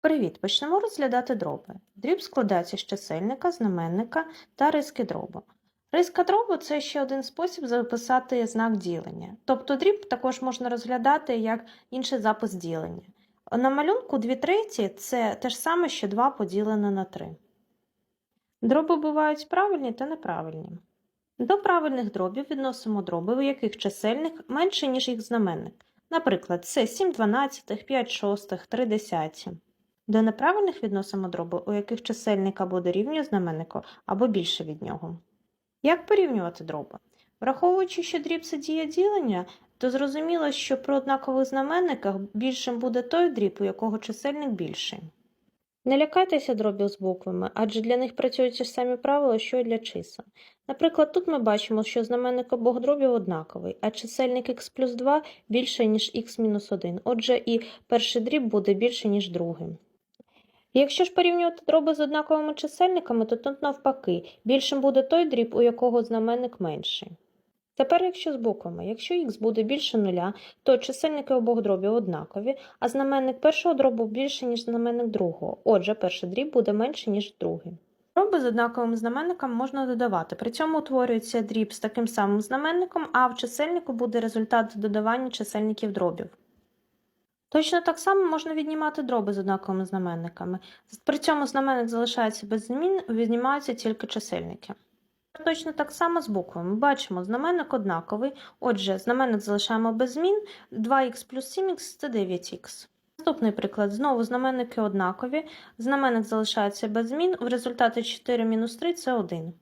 Привіт! Почнемо розглядати дроби. Дріб складається з чисельника, знаменника та риски дробу. Риска дробу це ще один спосіб записати знак ділення. Тобто дріб також можна розглядати як інший запис ділення. На малюнку 2 треті це те ж саме, що 2 поділене на 3. Дроби бувають правильні та неправильні. До правильних дробів відносимо дроби, у яких чисельник менше, ніж їх знаменник. Наприклад, це 7 дванадцятих, 5 шостих, 3 десяті. До неправильних відносимо дроби, у яких чисельник або дорівнює знаменнику, або більше від нього. Як порівнювати дроби? Враховуючи, що дріб це дія ділення, то зрозуміло, що при однакових знаменниках більшим буде той дріб, у якого чисельник більший. Не лякайтеся дробів з буквами, адже для них працюють ті ж самі правила, що й для чисел. Наприклад, тут ми бачимо, що знаменник обох дробів однаковий, а чисельник х плюс 2 більше, ніж х мінус 1, отже і перший дріб буде більше, ніж другий. Якщо ж порівнювати дроби з однаковими чисельниками, то тут навпаки, більшим буде той дріб, у якого знаменник менший. Тепер, якщо з буквами, якщо х буде більше нуля, то чисельники обох дробів однакові, а знаменник першого дробу більше, ніж знаменник другого. Отже, перший дріб буде менше, ніж другий. Дроби з однаковим знаменником можна додавати. При цьому утворюється дріб з таким самим знаменником, а в чисельнику буде результат додавання чисельників дробів. Точно так само можна віднімати дроби з однаковими знаменниками. При цьому знаменник залишається без змін, віднімаються тільки чисельники. Точно так само з буквами. Бачимо, знаменник однаковий, отже, знаменник залишаємо без змін, 2х плюс 7х це 9х. Наступний приклад. Знову знаменники однакові, знаменник залишається без змін, в результаті 4 мінус 3 це 1.